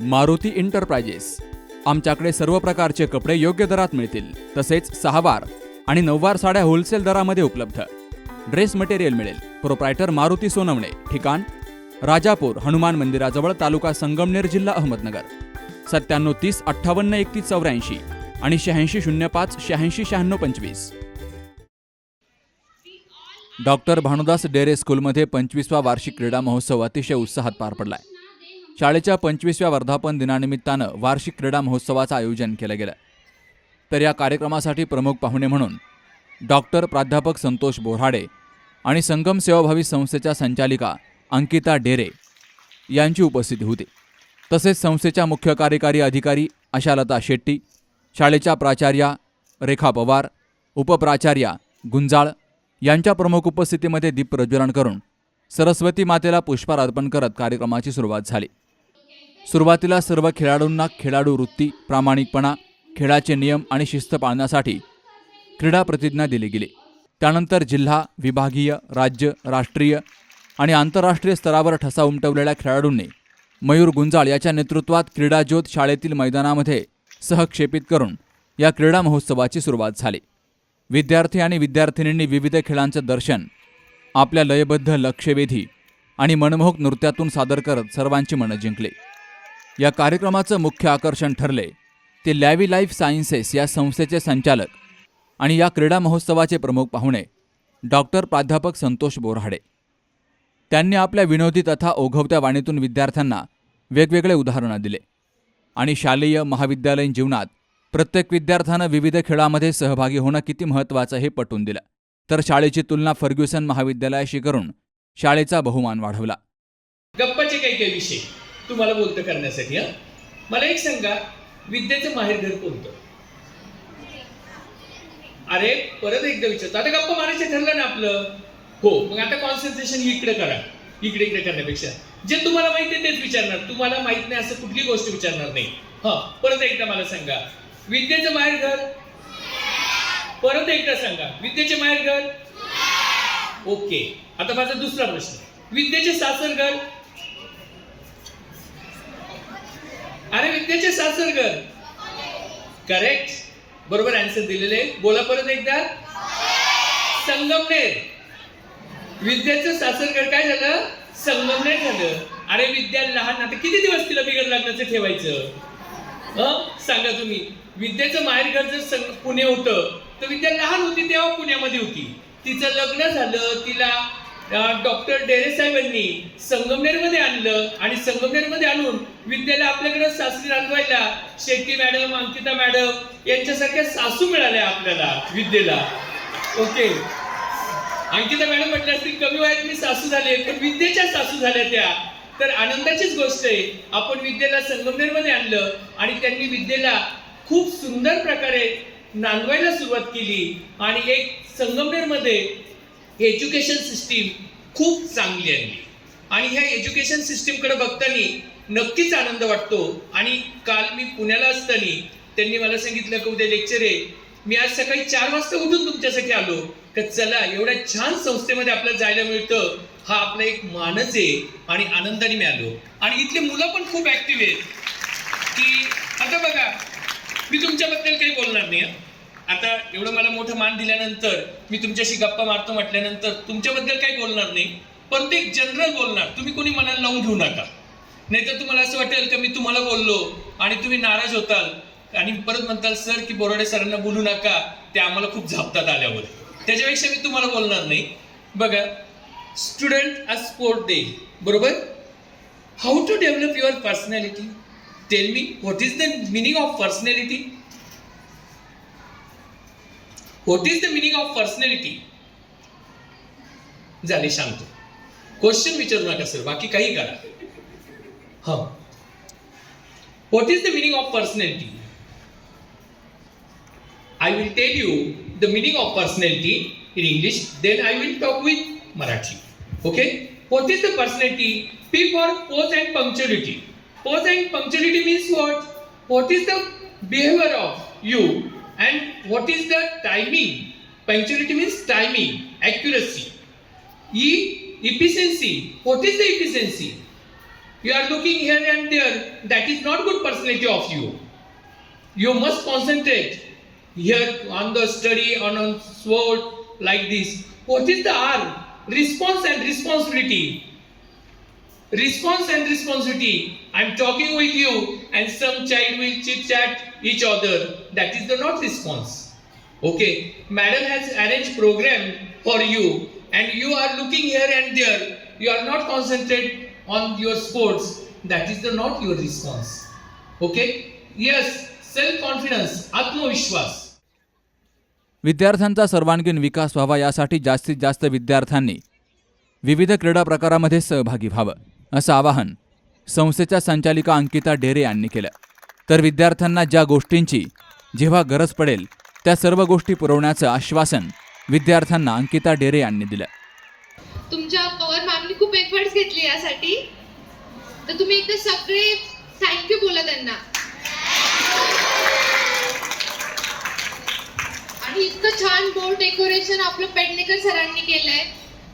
Maruti enterprises आमच्याकडे सर्व प्रकारचे कपडे योग्य दरात मिळतील. तसेच सहावार आणि नऊवार साड्या होलसेल दरामध्ये उपलब्ध. ड्रेस मटेरियल मिळेल. प्रोप्रायटर मारुती सोनवणे. ठिकाण राजापूर हनुमान मंदिराजवळ तालुका संगमनेर जिल्हा अहमदनगर. सत्त्याण्णव तीस अठ्ठावन्न एकतीस चौऱ्याऐंशी आणि शहाऐंशी शून्य पाच शहाऐंशी शहाण्णव पंचवीस. डॉक्टर भानुदास डेरे स्कूलमध्ये पंचवीसवा वार्षिक क्रीडा महोत्सव अतिशय उत्साहात पार पडलाय. शाळेच्या पंचवीसव्या वर्धापन दिनानिमित्तानं वार्षिक क्रीडा महोत्सवाचं आयोजन केलं गेलं. तर या कार्यक्रमासाठी प्रमुख पाहुणे म्हणून डॉक्टर प्राध्यापक संतोष बोराडे आणि संगम सेवाभावी संस्थेच्या संचालिका अंकिता डेरे यांची उपस्थिती होती. तसेच संस्थेच्या मुख्य कार्यकारी अधिकारी आशालता शेट्टी शाळेच्या प्राचार्या रेखा पवार उपप्राचार्या गुंजाळ यांच्या प्रमुख उपस्थितीमध्ये दीप प्रज्वलन करून सरस्वती मातेला पुष्पार अर्पण करत कार्यक्रमाची सुरुवात झाली. सुरुवातीला सर्व खेळाडूंना खेळाडू वृत्ती प्रामाणिकपणा खेळाचे नियम आणि शिस्त पाळण्यासाठी क्रीडा प्रतिज्ञा दिली गेली. त्यानंतर जिल्हा विभागीय राज्य राष्ट्रीय आणि आंतरराष्ट्रीय स्तरावर ठसा उमटवलेल्या खेळाडूंनी मयूर गुंजाळ याच्या नेतृत्वात क्रीडाज्योत शाळेतील मैदानामध्ये सहक्षेपित करून या क्रीडा महोत्सवाची सुरुवात झाली. विद्यार्थी आणि विद्यार्थिनींनी विविध खेळांचं दर्शन आपल्या लयबद्ध लक्षवेधी आणि मनमोहक नृत्यातून सादर करत सर्वांची मनं जिंकली. या कार्यक्रमाचं मुख्य आकर्षण ठरले ते लॅवी लाईफ सायन्सेस या संस्थेचे संचालक आणि या क्रीडा महोत्सवाचे प्रमुख पाहुणे डॉक्टर प्राध्यापक संतोष बोराडे त्यांनी आपल्या विनोदी तथा ओघवत्या वाणीतून विद्यार्थ्यांना वेगवेगळे उदाहरणं दिले आणि शालेय महाविद्यालयीन जीवनात प्रत्येक विद्यार्थ्यानं विविध खेळामध्ये सहभागी होणं किती महत्त्वाचं हे पटवून दिलं. तर शाळेची तुलना फर्ग्युसन महाविद्यालयाशी करून शाळेचा बहुमान वाढवला. गप्पाचे काही काही विषय. तुम्हाला बोलतं करण्यासाठी हा? मला एक सांगा विद्येचं माहेरघर कोणतं? अरे परत एकदा विचारतो. आता गप्पा मारायचं ठरलं ना आपलं. हो मग आता कॉन्सन्ट्रेशन इकडे करा. इकडे इकडे करण्यापेक्षा. जे तुम्हाला माहिती आहे तेच विचारणार. तुम्हाला माहीत नाही असं कुठली गोष्ट विचारणार नाही. हा परत एकदा मला सांगा. विद्येचं माहेरघर परत एकदा सांगा. विद्येचे माहेरघर ओके. आता माझा दुसरा प्रश्न. विद्येचे सासर घर? विद्येचे सासरघर. करेक्ट बरोबर आन्सर दिलेले. बोला परत एकदा. संगमनेर. विद्याचं सासरगड काय झालं? संगमनेर झालं. अरे विद्या लहान. आता किती दिवस तिला बिघड लग्नाचं ठेवायचं? हं? सांगा तुम्ही. विद्याचं माहेरघर जर संग- पुणे होतं तर विद्या लहान होती तेव्हा पुण्यामध्ये होती. तिचं लग्न झालं तिला डॉक्टर डेरे साहेबांनी संगमनेरमध्ये आणलं आणि संगमनेरमध्ये आणून विद्यालय आपल्याकडे सासरी रांधवायला शेट्टी मॅडम अंकिता मॅडम यांच्यासारख्या सासू मिळाल्या आपल्याला विद्येला. ओके. अंकिता मॅडम म्हटलं असतील कमी वयात मी सासू झाले पण विद्येच्या सासू झाल्या त्या. तर आनंदाचीच गोष्ट आहे आपण विद्येला संगमनेरमध्ये आणलं आणि त्यांनी विद्येला खूप सुंदर प्रकारे नांदवायला सुरुवात केली. आणि एक संगमनेरमध्ये एज्युकेशन सिस्टीम खूप चांगली आणली आणि ह्या एज्युकेशन सिस्टीमकडे बघताना नक्कीच आनंद वाटतो. आणि काल मी पुण्याला असताना त्यांनी मला सांगितलं की उद्या लेक्चर आहे. मी आज सकाळी चार वाजता उठून तुमच्यासाठी आलो. का चला एवढ्या छान संस्थेमध्ये आपल्याला जायला मिळतं. हा आपला एक मानच आहे आणि आनंदाने मी आलो. आणि इथले मुलं पण खूप ऍक्टिव्ह आहेत. की आता बघा मी तुमच्याबद्दल काही बोलणार नाही आता एवढं मला मोठं मान दिल्यानंतर मी तुमच्याशी गप्पा मारतो म्हटल्यानंतर तुमच्याबद्दल काही बोलणार नाही पण ते जनरल बोलणार. तुम्ही कोणी मनाला लावून घेऊ नका. नाहीतर तुम्हाला असं वाटेल की मी तुम्हाला बोललो आणि तुम्ही नाराज होताल आणि परत म्हणताल सर की बोराडे सरांना बोलू नका ते आम्हाला खूप झापतात आल्यावर. त्याच्यापेक्षा मी तुम्हाला बोलणार नाही. बघा स्टुडंट अ स्पोर्ट डे बरोबर? How to develop your personality tell me what is the meaning of personality what is the meaning of personality झाले सांगतो क्वेश्चन विचारू नका सर बाकी काही करा. हा. What is the meaning of personality I will tell you the meaning of personality in English then I will talk with Marathi okay what is the personality P for pose and punctuality pose and punctuality means what what is the behaviour of you And what is the timing? Punctuality means timing, accuracy. E, efficiency. What is the efficiency? You are looking here and there. That is not good personality of you. You must concentrate here on the study, on, a sword, like this. What is the R? Response and responsibility. Response and responsibility. I'm talking with you and some child will chit chat each other. That is the not response. Okay, madam has arranged program for you, and you are looking here and there. You are not concentrate on your sports. That is the not your response. Okay. Yes, self confidence, आत्मविश्वास. विद्यार्थ्यांचा सर्वांगीण विकास व्हावा यासाठी जास्तीत जास्त विद्यार्थ्यांनी विविध क्रीडा प्रकारामध्ये सहभागी व्हावं असं आवाहन संस्थेच्या संचालिका अंकिता डेरे यांनी केलं तर विद्यार्थ्यांना ज्या गोष्टींची जेव्हा गरज पडेल त्या सर्व गोष्टी पुरवण्याचं आश्वासन विद्यार्थ्यांना अंकिता डेरे यांनी दिलं. तुमच्या पवार मॅमनी खूप एफर्ट्स घेतले यासाठी. तर तुम्ही एकदा सगळे थँक्यू बोला त्यांना. आणि इतकं छान बोर्ड डेकोरेशन आपलं पेडणेकर सरांनी केलंय.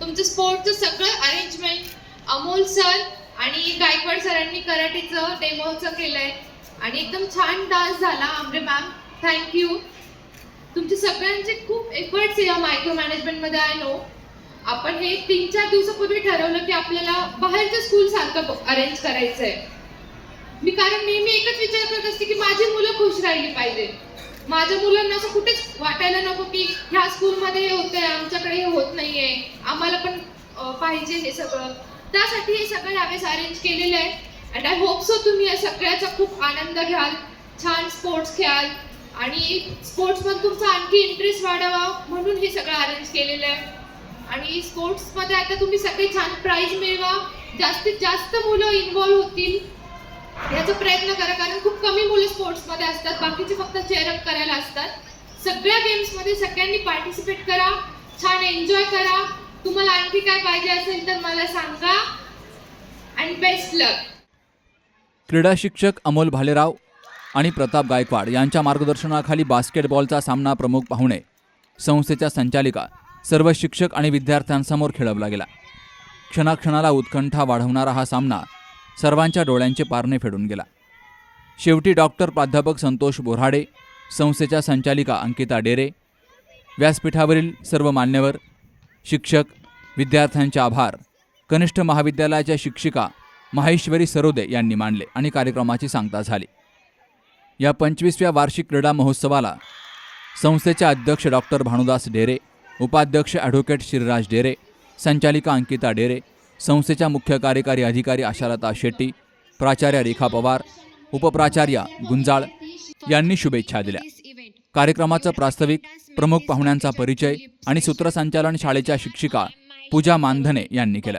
तुमचं स्पोर्टचं सगळं अरेंजमेंट अमोल सर आणि गायकवाड सरांनी कराटेचं डेमोचं केलंय. आणि एकदम छान डान्स झाला. आमरे मॅम थँक्यू तुमचे सगळ्यांचे खूप एफर्ट्स या मायक्रो मॅनेजमेंटमध्ये आय नो आपण हे तीन चार दिवसापूर्वी ठरवलं की आपल्याला बाहेरच्या स्कूल सारखं अरेंज आहे मी कारण नेहमी एकच विचार करत असते की माझी मुलं खुश राहिली पाहिजे. माझ्या मुलांना असं कुठेच वाटायला नको की ह्या स्कूलमध्ये हे होतंय आमच्याकडे हे होत नाहीये. आम्हाला पण पाहिजे हे सगळं. त्यासाठी हे सगळं यावेळेस अरेंज केलेलं आहे. अँड आय होप सो तुम्ही या सगळ्याचा खूप आनंद घ्याल छान स्पोर्ट्स खेळाल. आणि स्पोर्ट्समध्ये तुमचा आणखी इंटरेस्ट वाढावा म्हणून हे सगळं अरेंज केलेलं आहे. आणि स्पोर्ट्समध्ये आता तुम्ही सगळे छान प्राईज मिळवा. जास्तीत जास्त मुलं इन्व्हॉल्व होतील. याचा प्रयत्न करा कारण खूप कमी मुलं स्पोर्ट्समध्ये असतात. बाकीचे फक्त चेअरअप करायला असतात. सगळ्या गेम्समध्ये सगळ्यांनी पार्टिसिपेट करा. छान एन्जॉय करा. तुम्हाला आणखी काय पाहिजे असेल तर मला सांगा. अँड बेस्ट लक क्रीडा शिक्षक अमोल भालेराव आणि प्रताप गायकवाड यांच्या मार्गदर्शनाखाली बास्केटबॉलचा सामना प्रमुख पाहुणे संस्थेच्या संचालिका सर्व शिक्षक आणि विद्यार्थ्यांसमोर खेळवला गेला. क्षणाक्षणाला उत्कंठा वाढवणारा हा सामना सर्वांच्या डोळ्यांचे पारणे फेडून गेला. शेवटी डॉक्टर प्राध्यापक संतोष बोराडे संस्थेच्या संचालिका अंकिता डेरे व्यासपीठावरील सर्व मान्यवर शिक्षक विद्यार्थ्यांचे आभार कनिष्ठ महाविद्यालयाच्या शिक्षिका माहेश्वरी सरोदे यांनी मांडले आणि कार्यक्रमाची सांगता झाली. या पंचवीसव्या वार्षिक क्रीडा महोत्सवाला संस्थेचे अध्यक्ष डॉक्टर भानुदास डेरे उपाध्यक्ष ॲडव्होकेट श्रीराज डेरे संचालिका अंकिता डेरे संस्थेच्या मुख्य कार्यकारी अधिकारी आशालता शेट्टी प्राचार्य रेखा पवार उपप्राचार्या गुंजाळ यांनी शुभेच्छा दिल्या. कार्यक्रमाचं प्रास्ताविक प्रमुख पाहुण्यांचा परिचय आणि सूत्रसंचालन शाळेच्या शिक्षिका पूजा मानधने यांनी केलं.